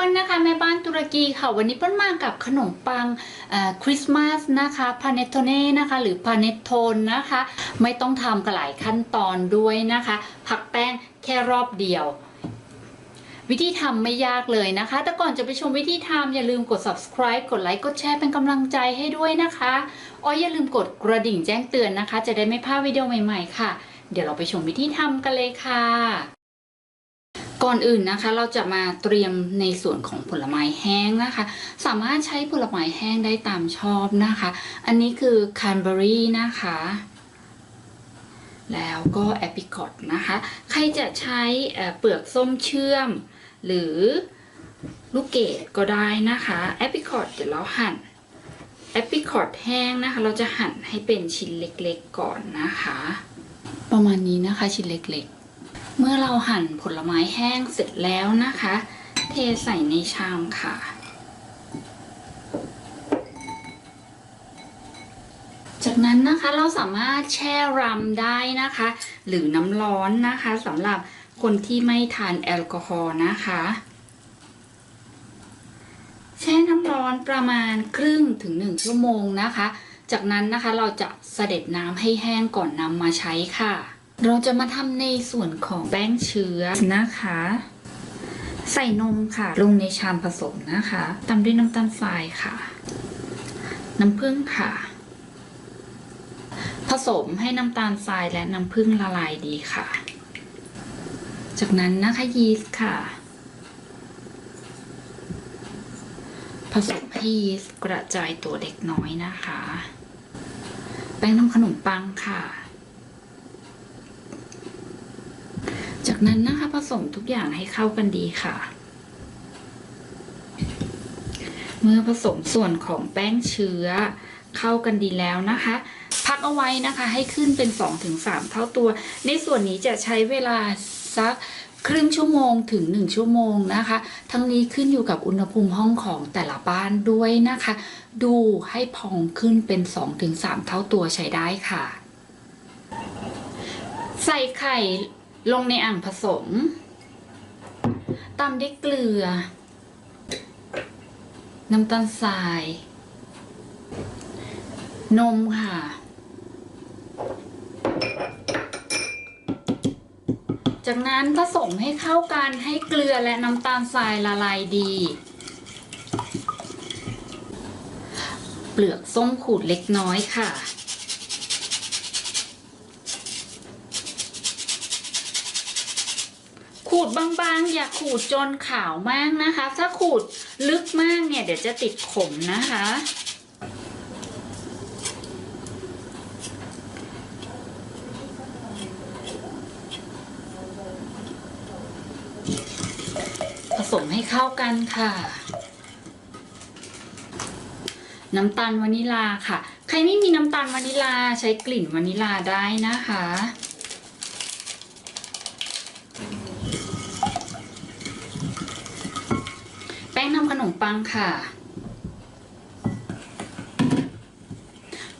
ปิ้ลนะคะแม่บ้านตุรกีค่ะวันนี้เปิ้ลมากับขนมปังคริสต์มาสนะคะพาเนโตเน่นะคะหรือพาเนโทนนะคะ ไม่ต้องทำกันหลายขั้นตอนด้วยนะคะ ผักแป้งแค่รอบเดียว วิธีทำไม่ยากเลยนะคะ แต่ก่อนจะไปชมวิธีทำอย่าลืมกด subscribe กดไลค์กดแชร์เป็นกำลังใจให้ด้วยนะคะอ๋ออย่าลืมกดกระดิ่งแจ้งเตือนนะคะ จะได้ไม่พลาดวิดีโอใหม่ๆค่ะ เดี๋ยวเราไปชมวิธีทำกันเลยค่ะ ก่อนอื่นนะคะ เราจะมาเตรียมในส่วนของผลไม้แห้งนะคะ สามารถใช้ผลไม้แห้งได้ตามชอบนะคะ อันนี้คือคนเบอรี่นะคะ แล้วก็แอป i ิคอตนะคะ ใครจะใช้เปลือกส้มเชื่อม หรือลูกเกดก็ได้นะคะแอป i ิคอตเดี๋ยวเราหั่นแอป i ิคอตแห้งนะคะ เราจะหั่นให้เป็นชิ้นเล็กๆก่อนนะคะ ประมาณนี้นะคะชิ้นเล็กๆ เมื่อเราหั่นผลไม้ ห้งเสร็จแล้วนะคะ เทใส่ในชามค่ะ จากนั้นนะคะเราสามารถแช่รำได้นะคะ หรือน้ำร้อนนะคะสำหรับคนที่ไม่ทานแอลกอฮอล์นะคะแช่น้ำร้อนประมาณครึ่งถึงหนึ่งชั่วโมงนะคะ จากนั้นนะคะเราจะเสด็จน้ำให้แห้งก่อนนำมาใช้ค่ะ เราจะมาทำในส่วนของแป้งเชื้อนะคะ ใส่นมค่ะ ลงในชามผสมนะคะตามด้วยน้ำตาลทรายค่ะ น้ำผึ้งค่ะ ผสมให้น้ำตาลทรายและน้ำผึ้งละลายดีค่ะ จากนั้นนะคะยีสต์ค่ะ ผสมให้ยีสต์กระจายตัวเล็กน้อยนะคะ แป้งทำขนมปังค่ะ จากนั้นนะคะผสมทุกอย่างให้เข้ากันดีค่ะ เมื่อผสมส่วนของแป้งเชื้อเข้ากันดีแล้วนะคะ พักเอาไว้นะคะให้ขึ้นเป็น 2-3 เท่าตัว ในส่วนนี้จะใช้เวลาสักครึ่งชั่วโมงถึง 1 ชั่วโมงนะคะ ทั้งนี้ขึ้นอยู่กับอุณหภูมิห้องของแต่ละบ้านด้วยนะคะ ดูให้พองขึ้นเป็น 2-3 เท่าตัวใช้ได้ค่ะ ใส่ไข่ ลงในอ่างผสมตามด้วยเกลือ น้ำตาลทราย นมค่ะ จากนั้นผสมให้เข้ากันให้เกลือและน้ำตาลทรายละลายดี เปลือกส้มขูดเล็กน้อยค่ะ ขูดบางๆ อย่าขูดจนขาวมากนะคะ ถ้าขูดลึกมากเนี่ยเดี๋ยวจะติดขมนะคะ ผสมให้เข้ากันค่ะ น้ำตาลวานิลาค่ะ ใครไม่มีน้ำตาลวานิลาใช้กลิ่นวานิลาได้นะคะ แป้งทำข นมปังค่ะ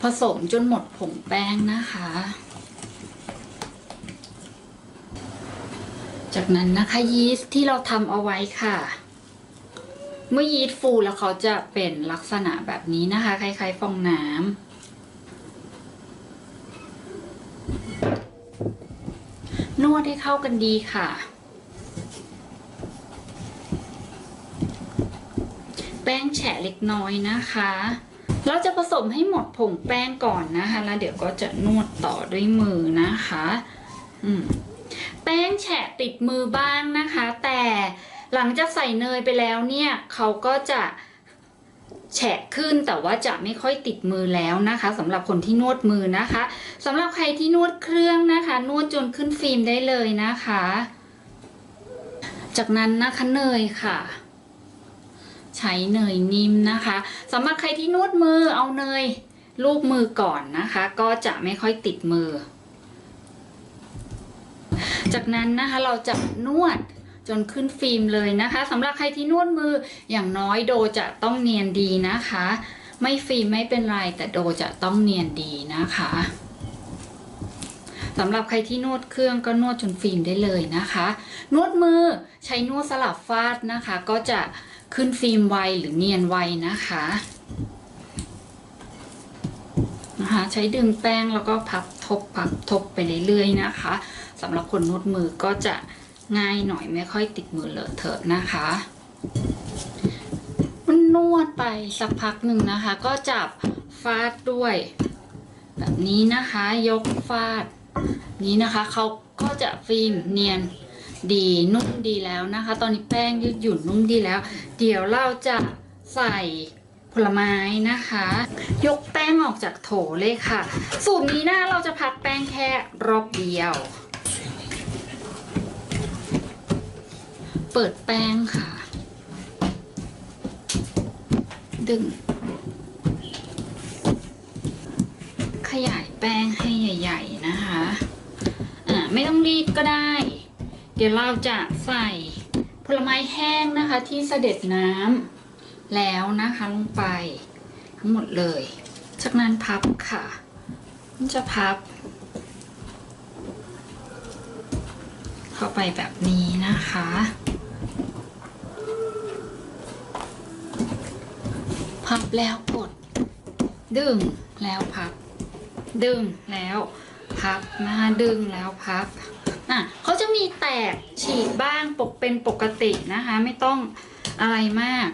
ผสมจนหมดผงแป้งนะคะ จากนั้นนะคะยีสต์ที่เราทำเอาไว้ค่ะ เมื่อยีสต์ฟูแล้วเขาจะเป็นลักษณะแบบนี้นะคะ คล้ายๆฟองน้ำนวดให้เข้ากันดีค่ะ แป้งแฉะเล็กน้อยนะคะ เราจะผสมให้หมดผงแป้งก่อนนะคะ แล้วเดี๋ยวก็จะนวดต่อด้วยมือนะคะอืมแป้งแฉะติดมือบ้างนะคะ แต่หลังจากใส่เนยไปแล้วเนี่ยเขาก็จะแฉะขึ้นแต่ว่าจะไม่ค่อยติดมือแล้วนะคะสำหรับคนที่นวดมือนะคะสำหรับใครที่นวดเครื่องนะคะ นวดจนขึ้นฟิล์มได้เลยนะคะ จากนั้นนะคะเนยค่ะ ใช้เนยนิ่มนะคะสำหรับใครที่นวดมือเอาเนยลูบมือก่อนนะคะ ก็จะไม่ค่อยติดมือ จากนั้นนะคะเราจะนวดจนขึ้นฟิล์มเลยนะคะสำหรับใครที่นวดมืออย่างน้อยโดจะต้องเนียนดีนะคะ ไม่ฟิล์มไม่เป็นไรแต่โดจะต้องเนียนดีนะคะสำหรับใครที่นวดเครื่องก็นวดจนฟิล์มได้เลยนะคะ นวดมือใช้นวดสลับฟาดนะคะ ก็จะ ขึ้นฟิล์มไวหรือเนียนไวนะคะนะคะ ใช้ดึงแป้งแล้วก็พับทบพับทบไปเรื่อยๆนะคะสำหรับคนนวดมือก็จะง่ายหน่อยไม่ค่อยติดมือเลอะเทอะนะคะ มันนวดไปสักพักหนึ่งนะคะ ก็จับฟาดด้วย แบบนี้นะคะยกฟาดนี้นะคะเขาก็จะฟิล์มเนียน ดีนุ่มดีแล้วนะคะ ตอนนี้แป้งยืดหยุ่นนุ่มดีแล้ว เดี๋ยวเราจะใส่ผลไม้นะคะ ยกแป้งออกจากโถเลยค่ะ สูตรนี้นะเราจะพักแป้งแค่รอบเดียว เปิดแป้งค่ะ ดึง ขยายแป้งให้ใหญ่ ๆ นะคะ อ่าไม่ต้องรีดก็ได้ เดี๋ยวเราจะใส่ผลไม้แห้งนะคะที่เสด็จน้ำแล้วนะคะลงไปทั้งหมดเลย จากนั้นพับค่ะมันจะพับ เข้าไปแบบนี้นะคะพับแล้วกด ดึงแล้วพับ ดึงแล้วพับนะคะดึงแล้วพับอะเขาจะ มีแตกฉีกบ้างปกเป็นปกตินะคะ ไม่ต้องอะไรมาก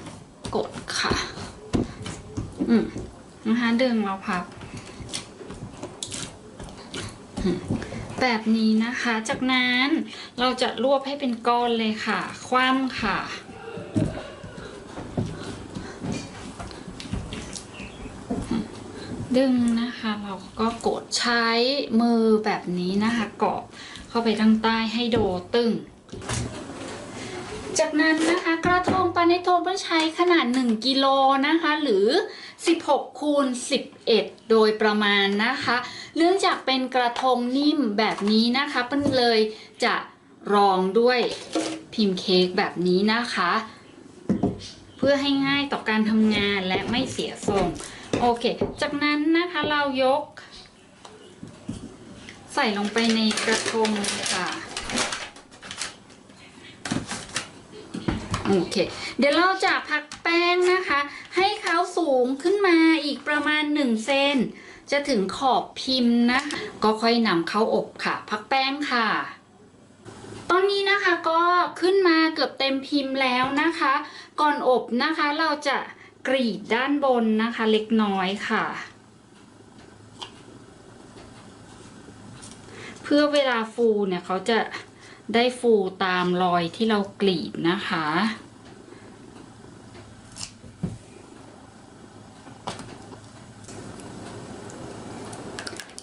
กดค่ะ อืมนะคะดึงแล้วพับแบบนี้นะคะ จากนั้นเราจะรวบให้เป็นก้อนเลยค่ะ คว่ำค่ะ ดึงนะคะ เราก็กดใช้มือแบบนี้นะคะ เกาะ เข้าไปทางใต้ให้โดตึง จากนั้นนะคะกระทงปาเนโทต้องใช้ขนาด 1 กิโลนะคะ หรือ 16 คูณ 11 โดยประมาณนะคะเนื่องจากเป็นกระทงนิ่มแบบนี้นะคะเปิ้ลเลยจะรองด้วยพิมพ์เค้กแบบนี้นะคะ เพื่อให้ง่ายต่อการทำงานและไม่เสียทรง โอเค จากนั้นนะคะเรายก ใส่ลงไปในกระทงค่ะโอเค เดี๋ยวเราจะพักแป้งนะคะ ให้เขาสูงขึ้นมาอีกประมาณ 1 เซนจะถึงขอบพิมพ์นะคะก็ค่อยนำเข้าอบค่ะ พักแป้งค่ะ ตอนนี้นะคะก็ขึ้นมาเกือบเต็มพิมพ์แล้วนะคะ ก่อนอบนะคะเราจะกรีดด้านบนนะคะเล็กน้อยค่ะ พื่อเวลาฟูเนี่ยเขาจะได้ฟูตามรอยที่เรากรีดนะคะ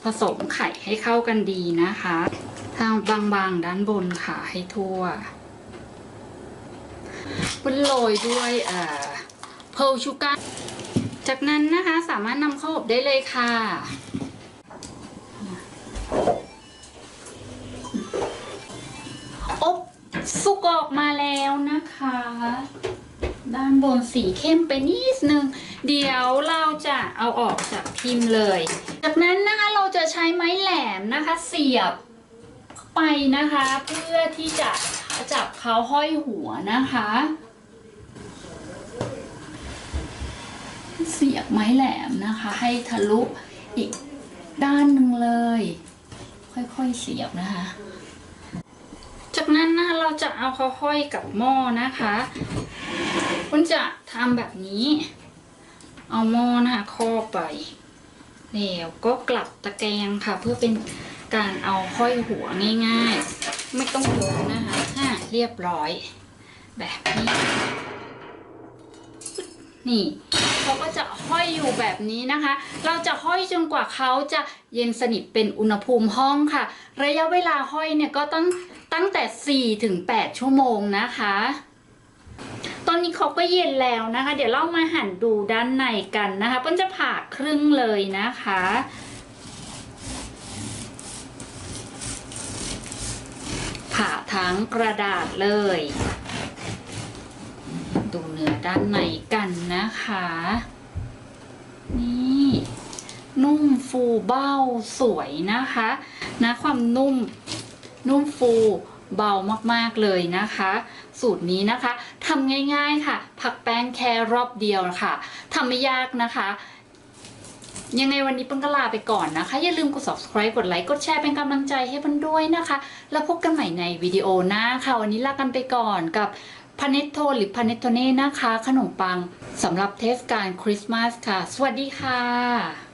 ผสมไข่ให้เข้ากันดีนะคะ ทางบางๆด้านบนค่ะให้ทั่วบนโรยด้วยเอ่อเพลชูการ์จากนั้นนะคะสามารถนำเข้าอบได้เลยค่ะ สุกออกมาแล้วนะคะ ด้านบนสีเข้มไปนิดนึง เดี๋ยวเราจะเอาออกจากพิมพ์เลย จากนั้นนะคะเราจะใช้ไม้แหลมนะคะ เสียบไปนะคะ เพื่อที่จะจับเขาห้อยหัวนะคะ เสียบไม้แหลมนะคะ ให้ทะลุอีกด้านหนึ่งเลย ค่อยๆเสียบนะคะ นั้นนะคะเราจะเอาเขาห้อยกับหม้อนะคะ คุณจะทำแบบนี้ เอาหม้อนะคะครอบไปแล้วก็กลับตะแกรงค่ะ เพื่อเป็นการเอาห้อยหัวง่าย ๆ ไม่ต้องโยนนะคะอะเรียบร้อยแบบนี้ นี่เขาก็จะห้อยอยู่แบบนี้นะคะ เราจะห้อยจนกว่าเขาจะเย็นสนิทเป็นอุณหภูมิห้องค่ะ ระยะเวลาห้อยเนี่ยก็ต้องตั้งแต่ 4 ถึง 8 ชั่วโมงนะคะ ตอนนี้เขาก็เย็นแล้วนะคะ เดี๋ยวเรามาหั่นดูด้านในกันนะคะเปิ้ลจะผ่าครึ่งเลยนะคะผ่าทั้งกระดาษเลย ดูเนื้อด้านใน นะคะ นี่ นุ่มฟูเบ้าสวยนะคะนะความนุ่มนุ่มฟูเบามากๆเลยนะคะ สูตรนี้นะคะทำง่ายๆค่ะ ผักแป้งแค่รอบเดียวค่ะทำไม่ยากนะคะยังไงวันนี้เปิ้ลก็ลาไปก่อนนะคะ อย่าลืมกด subscribe กดไลค์ กดแชร์เป็นกำลังใจให้เปิ้ลด้วยนะคะ แล้วพบกันใหม่ในวิดีโอหน้าค่ะ วันนี้ลากันไปก่อนกับ พาเนตโทหรือพาเนตโทเน่นะคะ ขนมปังสำหรับเทศกาลคริสต์มาสค่ะ สวัสดีค่ะ